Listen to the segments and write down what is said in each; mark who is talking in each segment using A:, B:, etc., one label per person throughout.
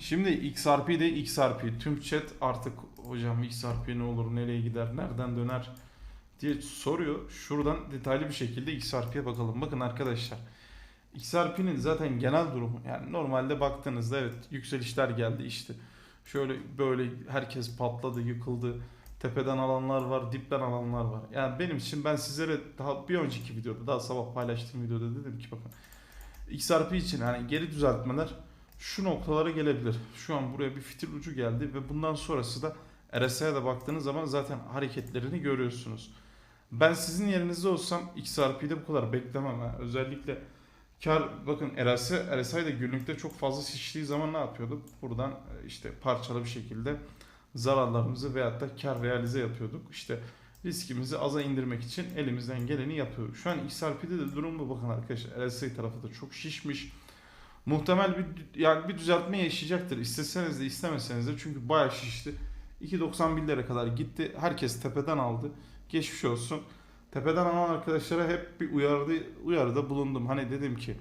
A: Şimdi XRP de XRP. Tüm chat artık hocam XRP ne olur, nereye gider, nereden döner diye soruyor. Şuradan detaylı bir şekilde XRP'ye bakalım. Bakın arkadaşlar. XRP'nin zaten genel durumu yani normalde baktığınızda evet yükselişler geldi işte. Şöyle böyle herkes patladı, yıkıldı. Tepeden alanlar var, dipten alanlar var. Yani benim için ben sizlere daha bir önceki videoda, daha sabah paylaştığım videoda dedim ki bakın XRP için hani geri düzeltmeler şu noktalara gelebilir. Şu an buraya bir fitil ucu geldi ve bundan sonrası da RSI'ye de baktığınız zaman zaten hareketlerini görüyorsunuz. Ben sizin yerinizde olsam XRP'de bu kadar beklemem. Ha. Özellikle kar bakın RSI, RSI de günlükte çok fazla şiştiği zaman ne yapıyorduk? Buradan e, işte parçalı bir şekilde zararlarımızı veyahut da kar realize yapıyorduk. İşte riskimizi aza indirmek için elimizden geleni yapıyoruz. Şu an XRP'de de durum bu bakın arkadaşlar. RSI tarafı da çok şişmiş. Muhtemel bir yani bir düzeltme yaşayacaktır. İsteseniz de istemeseniz de çünkü bayağı şişti. 2.91'lere kadar gitti. Herkes tepeden aldı. Geçmiş olsun. Tepeden alan arkadaşlara hep bir uyardı, uyarıda bulundum. Hani dedim ki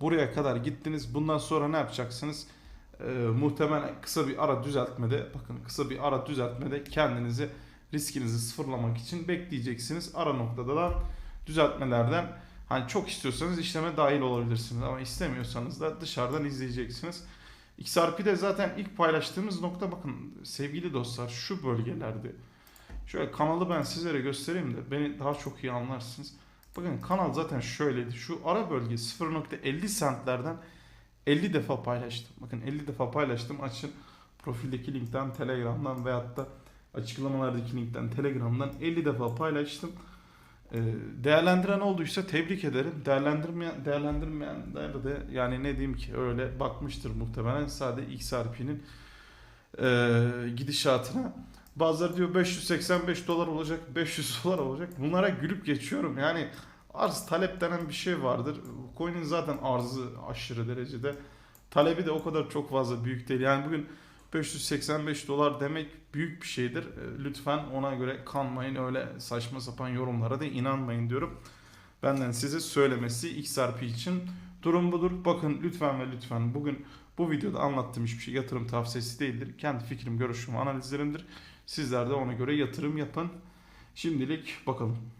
A: buraya kadar gittiniz. Bundan sonra ne yapacaksınız? Ee, muhtemelen kısa bir ara düzeltmede bakın kısa bir ara düzeltmede kendinizi riskinizi sıfırlamak için bekleyeceksiniz. Ara noktada da düzeltmelerden hani çok istiyorsanız işleme dahil olabilirsiniz ama istemiyorsanız da dışarıdan izleyeceksiniz. XRP'de zaten ilk paylaştığımız nokta bakın sevgili dostlar şu bölgelerdi. Şöyle kanalı ben sizlere göstereyim de beni daha çok iyi anlarsınız. Bakın kanal zaten şöyleydi. Şu ara bölge 0.50 centlerden 50 defa paylaştım. Bakın 50 defa paylaştım. Açın profildeki linkten, Telegram'dan veyahut da açıklamalardaki linkten, Telegram'dan 50 defa paylaştım. Ee, Değerlendiren olduysa tebrik ederim. Değerlendirmeyen, değerlendirmeyenler de yani ne diyeyim ki öyle bakmıştır muhtemelen sadece XRP'nin e, gidişatına. Bazıları diyor 585 dolar olacak, 500 dolar olacak. Bunlara gülüp geçiyorum. Yani arz talep denen bir şey vardır. Coin'in zaten arzı aşırı derecede. Talebi de o kadar çok fazla büyük değil. Yani bugün 585 dolar demek büyük bir şeydir. E, Lütfen ona göre kanmayın öyle saçma sapan yorumlara da inanmayın diyorum. Benden size söylemesi XRP için durum budur. Bakın lütfen ve lütfen bugün bu videoda anlattığım hiçbir şey yatırım tavsiyesi değildir. Kendi fikrim, görüşüm, analizlerimdir. Sizler de ona göre yatırım yapın. Şimdilik bakalım.